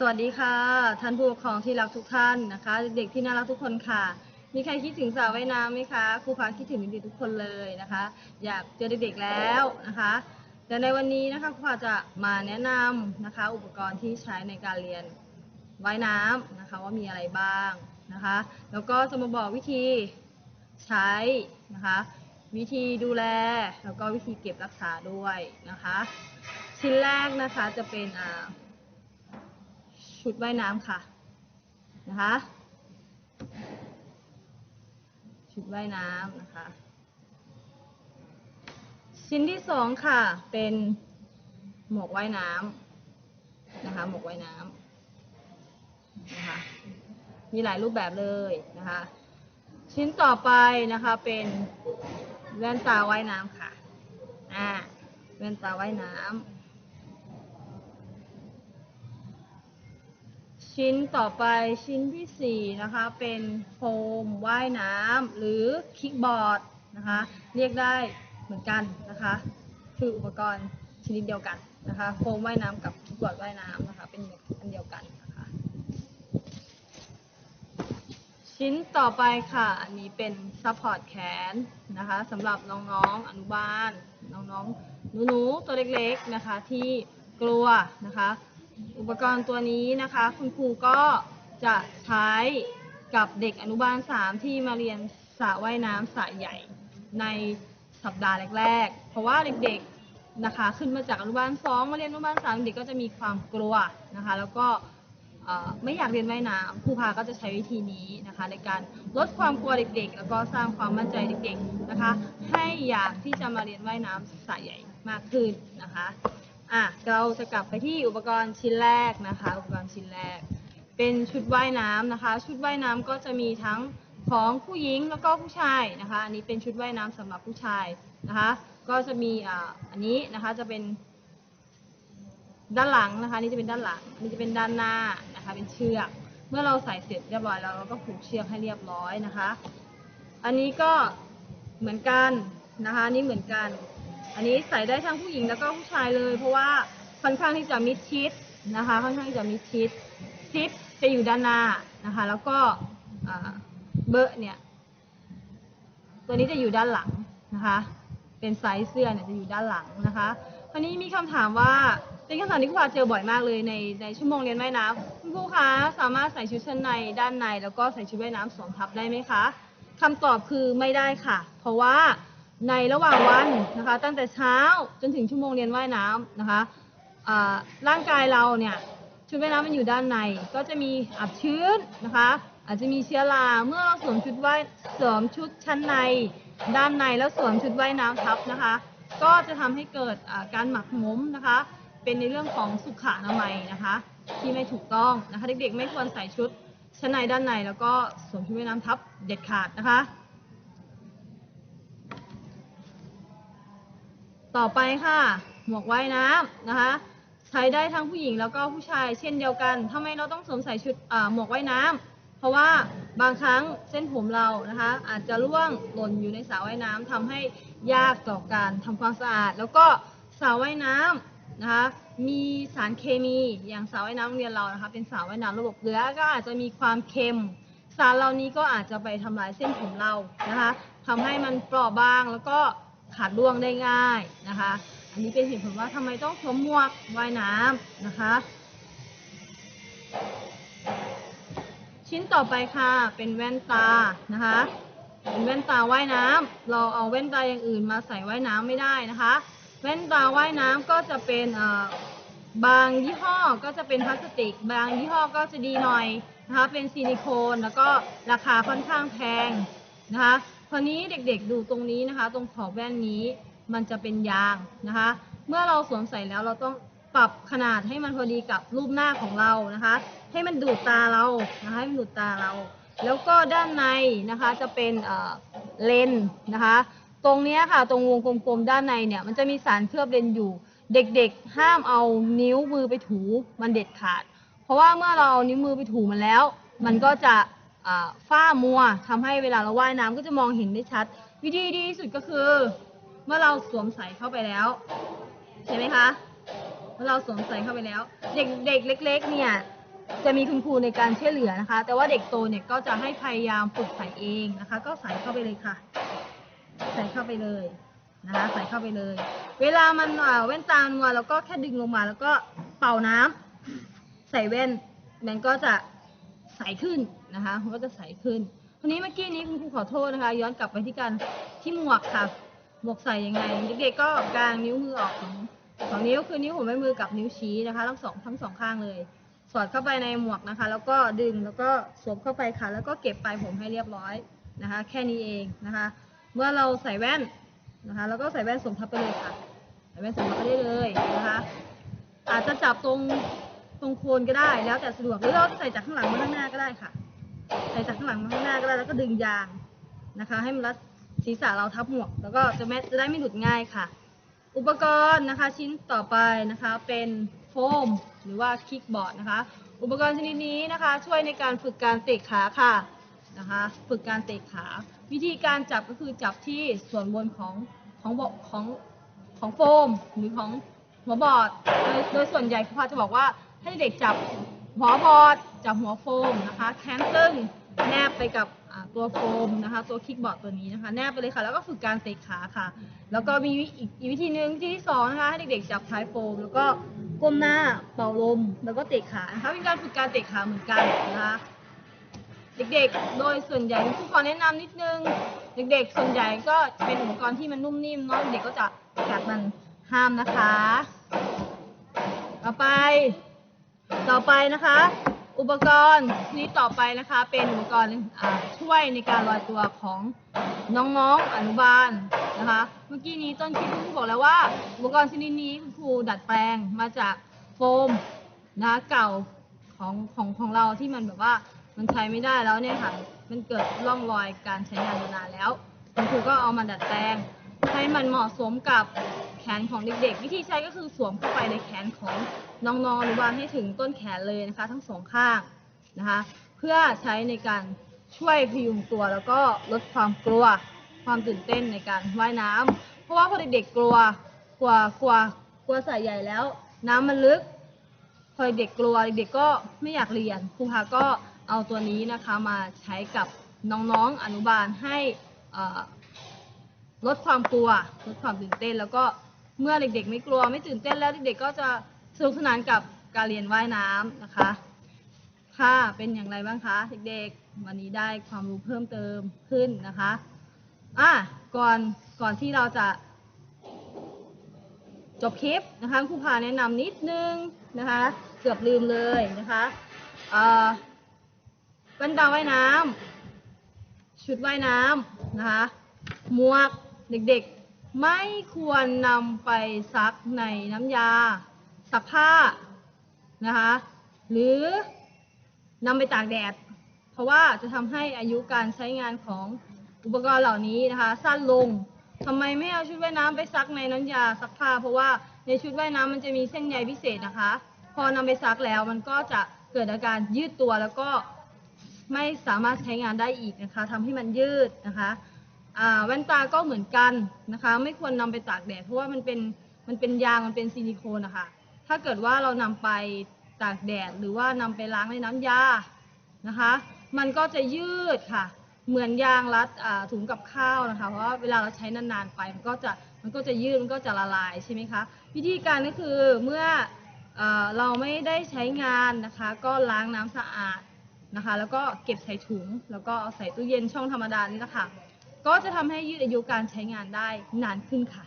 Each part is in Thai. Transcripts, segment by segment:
สวัสดีค่ะ ท่านผู้ปกครองที่รักทุกท่านนะคะ เด็กๆที่น่ารักทุกคนค่ะ มีใครคิดถึงสระว่ายน้ำไหมคะครูพาคิดถึงเด็กๆทุกคนเลยนะคะ อยากเจอเด็กๆแล้วนะคะแต่ในวันนี้นะคะครูพาจะมาแนะนำนะคะ อุปกรณ์ที่ใช้ในการเรียนว่ายน้ำนะคะ ว่ามีอะไรบ้างนะคะ แล้วก็จะมาบอกวิธีใช้นะคะ วิธีดูแลแล้วก็วิธีเก็บรักษาด้วยนะคะ ชิ้นแรกนะคะจะเป็นอ่า ชุดว่ายน้ำค่ะนะคะชุดว่ายน้ำนะคะ ชิ้นที่สองค่ะ เป็นหมวกว่ายน้ำนะคะ หมวกว่ายน้ำนะคะ มีหลายรูปแบบเลยนะคะ ชิ้นต่อไปนะคะเป็นแว่นตาว่ายน้ำค่ะ อ่า แว่นตาว่ายน้ำ ชิ้นต่อไปชิ้นที่สี่นะคะ เป็นโฟมว่ายน้ำหรือคิกบอร์ดนะคะ เรียกได้เหมือนกันนะคะ คืออุปกรณ์ชนิดเดียวกันนะคะ โฟมว่ายน้ำกับคิกบอร์ดว่ายน้ำนะคะ เป็นอันเดียวกันนะคะ ชิ้นต่อไปค่ะ อันนี้เป็นซัพพอร์ตแขนนะคะสำหรับน้องๆอนุบาล น้องๆหนูๆตัวเล็กๆนะคะที่กลัวนะคะ อุปกรณ์ตัวนี้นะคะ คุณครูก็จะใช้กับเด็กอนุบาล 3 ที่มาเรียนสระว่ายน้ำสระใหญ่ในสัปดาห์แรกๆ เพราะว่าเด็กๆนะคะขึ้นมาจากอนุบาล 2 มาเรียนอนุบาล 3 เด็กก็จะมีความกลัวนะคะ แล้วก็ไม่อยากเรียนว่ายน้ำครูพาก็จะใช้วิธีนี้นะคะ ในการลดความกลัวเด็กๆ แล้วก็สร้างความมั่นใจเด็กๆนะคะ ให้อยากที่จะมาเรียนว่ายน้ำสระใหญ่มากขึ้นนะคะ อะเราจะกลับไปที่อุปกรณ์ชิ้นแรกนะคะ อุปกรณ์ชิ้นแรก เป็นชุดว่ายน้ำนะคะ ชุดว่ายน้ำก็จะมีทั้งของผู้หญิงแล้วก็ผู้ชายนะคะ อันนี้เป็นชุดว่ายน้ำสำหรับผู้ชายนะคะ ก็จะมีอ่าอันนี้นะคะจะเป็นด้านหลังนะคะนี่จะเป็นด้านหลังอันนี้จะเป็นด้านหน้านะคะ เป็นเชือก เมื่อเราใส่เสร็จเรียบร้อยแล้วเราก็ผูกเชือกให้เรียบร้อยนะคะ อันนี้ก็เหมือนกันนะคะนนี้เหมือนกัน อันนี้ใส่ได้ทั้งผู้หญิงแล้วก็ผู้ชายเลย เพราะว่าค่อนข้างที่จะมิดชิดนะคะ ค่อนข้างที่จะมิดชิดซิปจะอยู่ด้านหน้านะคะ แล้วก็เบอร์เนี่ย ตัวนี้จะอยู่ด้านหลังนะคะ เป็นไซส์เสื้อเนี่ยจะอยู่ด้านหลังนะคะคราวนี้มีคำถามว่าเป็นคำถามที่ครูพาเจอบ่อยมากเลยในในชั่วโมงเรียนว่ายน้ำคุณครูคะสามารถใส่ชุดชั้นในด้านใน แล้วก็ใส่ชุดว่ายน้ำสวมทับได้ไหมคะคำตอบคือไม่ได้ค่ะ เพราะว่า ในระหว่างวันนะคะ ตั้งแต่เช้าจนถึงชั่วโมงเรียนว่ายน้ำนะคะร่างกายเราเนี่ยชุดว่ายน้ำมันอยู่ด้านใน ก็จะมีอับชื้นนะคะ อาจจะมีเชื้อราเมื่อเราสวมชุดว่ายสวมชุดชั้นใน ด้านในแล้วสวมชุดว่ายน้ำทับนะคะ ก็จะทำให้เกิดการหมักหมมนะคะ เป็นในเรื่องของสุขอนามัยนะคะ ที่ไม่ถูกต้องนะคะ เด็กๆ ไม่ควรใส่ชุดชั้นในด้านใน แล้วก็สวมชุดว่ายน้ำทับเด็ดขาดนะคะ ต่อไปค่ะ หมวกว่ายน้ำนะคะ ใช้ได้ทั้งผู้หญิงแล้วก็ผู้ชายเช่นเดียวกันทำไมเราต้องสวมใส่ชุดหมวกว่ายน้ำเพราะว่าบางครั้งเส้นผมเรานะคะ อาจจะร่วงหล่นอยู่ในสระว่ายน้ำทำให้ยากต่อการทำความสะอาด แล้วก็สระว่ายน้ำนะคะมีสารเคมีอย่างสระว่ายน้ำโรงเรียนเรานะคะ เป็นสระว่ายน้ำระบบเกลือก็อาจจะมีความเค็ม สารเหล่านี้ก็อาจจะไปทำลายเส้นผมเรานะคะทำให้มันเปราะบางแล้วก็ ขาดร่วงได้ง่ายนะคะ อันนี้เป็นเหตุผลว่าทำไมต้องสวมหมวกว่ายน้ำนะคะ ชิ้นต่อไปค่ะเป็นแว่นตานะคะเป็นแว่นตาว่ายน้ำเราเอาแว่นตาอย่างอื่นมาใส่ว่ายน้ำไม่ได้นะคะ แว่นตาว่ายน้ำก็จะเป็นบางยี่ห้อก็จะเป็นพลาสติก บางยี่ห้อก็จะดีหน่อยนะคะ เป็นซิลิโคนแล้วก็ราคาค่อนข้างแพงนะคะ คราวนี้เด็กๆดูตรงนี้นะคะ ตรงขอบแว่นนี้มันจะเป็นยางนะคะ เมื่อเราสวมใส่แล้วเราต้องปรับขนาดให้มันพอดีกับรูปหน้าของเรานะคะ ให้มันดูดตาเรานะคะให้มันดูดตาเรา แล้วก็ด้านในนะคะจะเป็นเอ่อเลนนะคะ ตรงนี้ค่ะตรงวงกลมๆด้านในเนี่ยมันจะมีสารเคลือบเลนอยู่ เด็กๆห้ามเอานิ้วมือไปถูมันเด็ดขาด เพราะว่าเมื่อเราเอานิ้วมือไปถูมันแล้ว มันก็จะ ฝ้ามัวทำให้เวลาเราว่ายน้ำก็จะมองเห็นได้ชัด วิธีดีที่สุดก็คือ เมื่อเราสวมใส่เข้าไปแล้ว ใช่ไหมคะเมื่อเราสวมใส่เข้าไปแล้ว เด็กเด็กเล็ก ๆ เนี่ยจะมีคุณครูในการช่วยเหลือนะคะ แต่ว่าเด็กโตเนี่ยก็จะให้พยายามฝึกใส่เองนะคะ ก็ใส่เข้าไปเลยค่ะ ใส่เข้าไปเลยนะคะ ใส่เข้าไปเลย เวลามันเอ่อแว่นตามัวแล้วก็แค่ดึงลงมาแล้วก็เป่าน้ำใส่แว่นมันก็จะ ใสขึ้นนะคะมันก็จะใสขึ้นทีนี้เมื่อกี้นี้คุณครูขอโทษนะคะ ย้อนกลับไปที่การที่หมวกค่ะ หมวกใส่ยังไงเด็กๆก็กางนิ้วมือออกของสองนิ้วคือนิ้วหัวแม่มือกับนิ้วชี้นะคะทั้งสองทั้งสองข้างเลย สอดเข้าไปในหมวกนะคะ แล้วก็ดึงแล้วก็สวมเข้าไปค่ะ แล้วก็เก็บปลายผมให้เรียบร้อยนะคะ แค่นี้เองนะคะ เมื่อเราใส่แว่นนะคะ แล้วก็ใส่แว่นสวมทับไปเลยค่ะใส่แว่นสวมทับไปได้เลยนะคะ อาจจะจับตรง ตรงโคนก็ได้แล้วแต่สะดวกหรือเราใส่จากข้างหลังมาข้างหน้าก็ได้ค่ะ ใส่จากข้างหลังมาข้างหน้าก็ได้แล้วก็ดึงยางนะคะ ให้มันรัดศีรษะเราทับหมวก แล้วก็จะแม้จะได้ไม่หลุดง่ายค่ะ อุปกรณ์นะคะชิ้นต่อไปนะคะเป็นโฟมหรือว่าคิกบอร์ดนะคะ อุปกรณ์ชนิดนี้นะคะ ช่วยในการฝึกการเตะขาค่ะนะคะฝึกการเตะขา วิธีการจับก็คือจับที่ส่วนบนของของบของของโฟมหรือของหัวบอร์ดโดยโดยส่วนใหญ่ครูพาจะบอกว่า ให้เด็กจับหัวบอร์ดจับหัวโฟมนะคะแคนตึ้งแนบไปกับตัวโฟมนะคะตัวคิกบอร์ดตัวนี้นะคะแนบไปเลยค่ะ แล้วก็ฝึกการเตะขาค่ะ แล้วก็มีอีกวิธีหนึ่งที่สองนะคะให้เด็กๆจับท้ายโฟม แล้วก็ก้มหน้าเป่าลมแล้วก็เตะขานะคะเป็นการฝึกการเตะขาเหมือนกันนะคะเด็กๆ โดยส่วนใหญ่ครูขอแนะนำนิดนึง เด็กๆ ส่วนใหญ่ก็เป็นอุปกรณ์ที่มันนุ่มนิ่มเนาะเด็กก็จะกัดมันห้ามนะคะ ต่อไป ต่อไปนะคะ อุปกรณ์นี้ต่อไปนะคะเป็นอุปกรณ์ช่วยในการลอยตัวของน้องๆอนุบาลนะคะ เมื่อกี้นี้ต้นคลิปคุณครูบอกแล้วว่า อุปกรณ์ชนิดนี้คุณครูดัดแปลงมาจากโฟมนะคะเก่าของของของเราที่มันแบบว่ามันใช้ไม่ได้แล้วเนี่ยค่ะ มันเกิดร่องรอยการใช้งานมานานแล้ว คุณครูก็เอามาดัดแปลง ให้มันเหมาะสมกับแขนของเด็กๆ วิธีใช้ก็คือสวมเข้าไปในแขนของน้องๆอนุบาลให้ถึงต้นแขนเลยนะคะ ทั้งสองข้างนะคะ เพื่อใช้ในการช่วยพยุงตัวแล้วก็ลดความกลัวความตื่นเต้นในการว่ายน้ำเพราะว่าพอเด็กๆกลัวกลัวกลัวกลัวสายใหญ่แล้ว น้ำมันลึก พอเด็กกลัวเด็กก็ไม่อยากเรียนครูพาก็เอาตัวนี้นะคะมาใช้กับน้องๆอนุบาลให้อ่อ ลดความกลัวลดความตื่นเต้น แล้วก็เมื่อเด็กๆ ไม่กลัวไม่ตื่นเต้นแล้วเด็กๆก็จะสนุกสนานกับการเรียนว่ายน้ำนะคะค่ะเป็นอย่างไรบ้างคะเด็กๆ วันนี้ได้ความรู้เพิ่มเติมขึ้นนะคะอะก่อนก่อนที่เราจะ จบคลิปนะคะครูพาแนะนำนิดนึงนะคะ เกือบลืมเลยนะคะเอ่อแว่นตาว่ายน้ำชุดว่ายน้ำนะคะหมวก เด็กๆ ไม่ควรนำไปซักในน้ำยาซักผ้านะคะ หรือนำไปตากแดด เพราะว่าจะทำให้อายุการใช้งานของอุปกรณ์เหล่านี้นะคะสั้นลงทำไมไม่เอาชุดว่ายน้ำไปซักในน้ำยาซักผ้า เพราะว่าในชุดว่ายน้ำมันจะมีเส้นใยพิเศษนะคะ พอนำไปซักแล้วมันก็จะเกิดอาการยืดตัวแล้วก็ไม่สามารถใช้งานได้อีกนะคะทำให้มันยืดนะคะ แว่นตาก็เหมือนกันนะคะ ไม่ควรนำไปตากแดดเพราะว่ามันเป็นมันเป็นยางมันเป็นซิลิโคนนะคะถ้าเกิดว่าเรานำไปตากแดดหรือว่านำไปล้างในน้ำยานะคะ มันก็จะยืดค่ะ เหมือนยางรัดถุงกับข้าวนะคะเพราะว่าเวลาเราใช้นานๆไปมันก็จะมันก็จะยืดมันก็จะละลายใช่ไหมคะวิธีการก็คือเมื่อเอเราไม่ได้ใช้งานนะคะ ก็ล้างน้ำสะอาดนะคะ แล้วก็เก็บใส่ถุง แล้วก็เอาใส่ตู้เย็นช่องธรรมดานี่นะค่ะ ก็จะทำให้ยืดอายุการใช้งานได้นานขึ้นค่ะ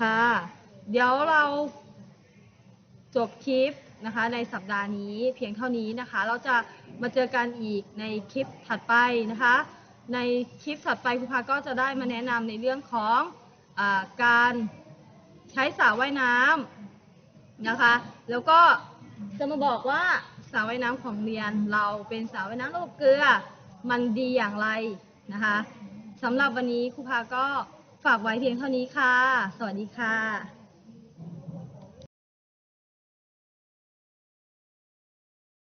ค่ะ เดี๋ยวเราจบคลิปนะคะในสัปดาห์นี้เพียงเท่านี้นะคะ เราจะมาเจอกันอีกในคลิปถัดไปนะคะ ในคลิปถัดไปครูพาก็จะได้มาแนะนำในเรื่องของอการใช้สระว่ายน้ำนะคะ แล้วก็จะมาบอกว่าสระว่ายน้ำของเรียนเราเป็นสระว่ายน้ำระบบเกลือ มันดีอย่างไรนะคะสำหรับวันนี้ครูพาก็ฝากไว้เพียงเท่านี้ค่ะ สวัสดีค่ะ